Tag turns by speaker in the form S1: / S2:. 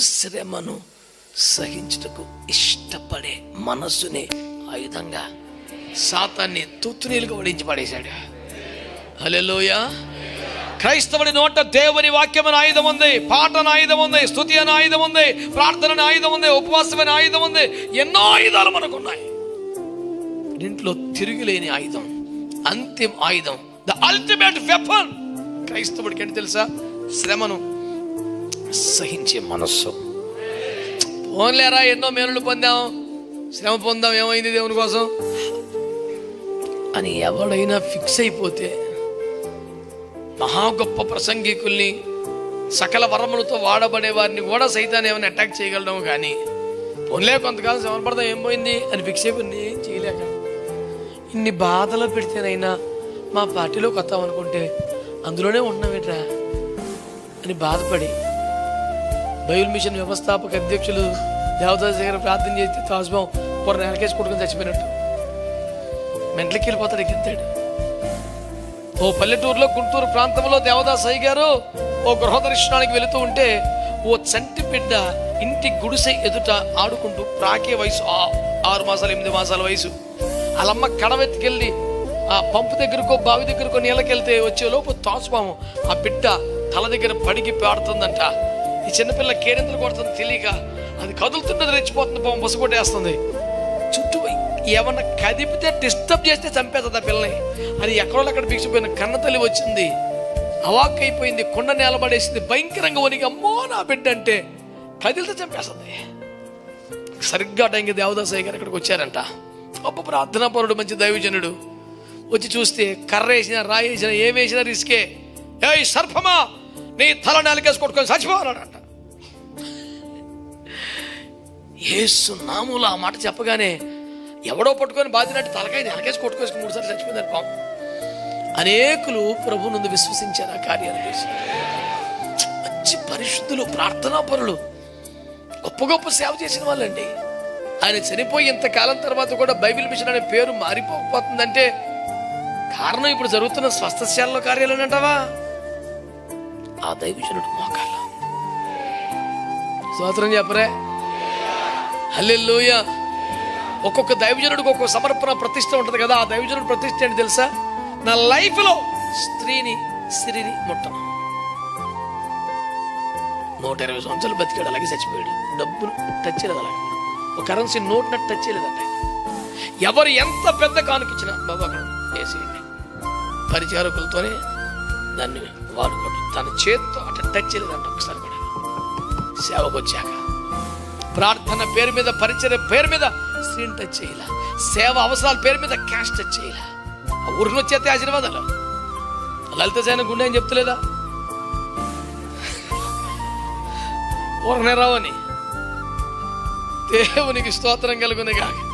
S1: శ్రమను సహించుటకు ఇష్టపడే మనస్సుని ఆయుధంగా సాతాన్ని తుత్తునీలుగా ఓడించి పడేశాడు. హలోయ క్రైస్తవుడి నోట దేవుని వాక్యమైన ఆయుధం ఉంది పాట ఆయుధం ఉంది స్థుతి అనే ఆయుధం ఉంది ప్రార్థన ఆయుధం ఉంది ఉపవాసమైన ఆయుధం ఉంది ఎన్నో ఆయుధాలు మనకు ఉన్నాయి దీంట్లో తిరుగులేని ఆయుధం అంతిమ ఆయుధం ద అల్టిమేట్ వెపన్ క్రైస్తవుడికి ఏంటి తెలుసా? శ్రమను సహించే మనస్సు. పోన్లేరా ఎన్నో మేలులు పొందాం. శ్రమ పొందాం ఏమైంది దేవుని కోసం? అని ఎవడైనా ఫిక్స్ అయిపోతే మహా గొప్ప ప్రసంగికుల్ని సకల వరములతో వాడబడే వారిని కూడా సైతాన్ని ఏమైనా అటాక్ చేయగలడం కానీ పోన్లే కొంతకాలం శ్రమపడదాం ఏం పోయింది? అని ఫిక్స్ అయిపోయింది ఏం చేయలేక. ఇన్ని బాధలు పెడితేనైనా మా పార్టీలోకి వస్తాం అనుకుంటే అందులోనే ఉన్నామేట్రా అని బాధపడి బైబిల్ మిషన్ వ్యవస్థాపక అధ్యక్షులు దేవదాస్ దగ్గర ప్రార్థన చేస్తే తాజ్మం పొర నెలకేసి కొట్టుకుని చచ్చిపోయినట్టు. మెంట్లకి వెళ్ళిపోతాడు ఎక్కింతాడు ఓ పల్లెటూరులో గుంటూరు ప్రాంతంలో దేవదాస్ అయ్య గారు ఓ గృహ దర్శనానికి వెళుతూ ఉంటే ఓ చంటి బిడ్డ ఇంటి గుడిసె ఎదుట ఆడుకుంటూ ప్రాకే వయసు ఆ- ఆరు మాసాలు ఎనిమిది మాసాల వయసు. వాళ్ళమ్మ కడవెత్తికెళ్ళి ఆ పంపు దగ్గరకో బావి దగ్గరకో నీళ్ళకెళ్తే వచ్చేలోపు తాసుపాము ఆ బిడ్డ తల దగ్గర పడికి పాడుతుందంట. ఈ చిన్నపిల్ల కేరింతలు కొడుతుంది తెలియక అది కదులుతున్నది రెచ్చిపోతుంది పాము పసుగొట్టేస్తుంది చుట్టూ ఏమన్నా కదిపితే డిస్టర్బ్ చేస్తే చంపేస్తుంది ఆ పిల్లని. అది ఎక్కడో అక్కడ బిగిసిపోయిన కన్న తల్లి వచ్చింది. అవాక్ అయిపోయింది కొండ నేలబడేసింది భయంకరంగా వనికి అమ్మో నా బిడ్డ అంటే కదిలితే చంపేస్తుంది. సరిగ్గా టైంకి దేవదాసయ్య గారు ఇక్కడికి వచ్చారంట. గొప్ప ప్రార్థనా పరుడు మంచి దైవజనుడు. వచ్చి చూస్తే కర్ర వేసిన రాయి ఏమేసిన ఏం వేసినా రిస్కే. ఏ సర్పమా నీ తల నేలకేసి కొట్టుకొని చచ్చిపోవాలనంట ఏసు నాములు ఆ మాట చెప్పగానే ఎవడో పట్టుకొని బాధినట్టు తలకాయ నెలకేసి కొట్టుకోసి మూడు సార్లు చచ్చిపోయింది పాపం. అనేకులు ప్రభు నుండి విశ్వసించారు ఆ కార్యాలు చేసి. మంచి పరిశుద్ధులు ప్రార్థనా పరులు గొప్ప గొప్ప సేవ చేసిన వాళ్ళండి. ఆయన చనిపోయి ఇంతకాలం తర్వాత కూడా బైబిల్ మిషన్ అనే పేరు మారిపోకపోతుందంటే కారణం ఇప్పుడు జరుగుతున్న స్వస్థశాలలో కార్యాలు అంటావా? ఆ దైవజనుడు మోకాల స్తోత్రం చెప్పరే? హల్లెలూయా. ఒక్కొక్క దైవజనుడికి ఒక్కొక్క సమర్పణ ప్రతిష్ట ఉంటుంది కదా ఆ దైవజనుడు ప్రతిష్ట ఏంటి తెలుసా? నా లైఫ్లో స్త్రీని స్త్రీని ముట్టను. నూట ఇరవై సంవత్సరాలు బతికాడు అలాగే చచ్చిపోయాడు. డబ్బులు టచ్ చేయలేదు అలాగే. ఒక కరెన్సీ నోట్ నట్టు టచ్ చేయలేదంట ఎవరు ఎంత పెద్ద కానుకిచ్చినా బాబు అక్కడ వేసేయండి పరిచారకులతోనే దాన్ని వాడుకోడు తన చేత్తో అట్లా టచ్ చేయలేదంట ఒకసారి కూడా. సేవకు వచ్చాక ప్రార్థన పేరు మీద పరిచయ పేరు మీద స్క్రీన్ టచ్ చేయాల? సేవ అవసరాల పేరు మీద క్యాష్ టచ్ చేయాల? ఆ వచ్చేస్తే ఆశీర్వాదాలు. లలిత సేన గుండె అని చెప్తలేదా? ఊరనే రావని. దేవునికి స్తోత్రం కలుగునే కాక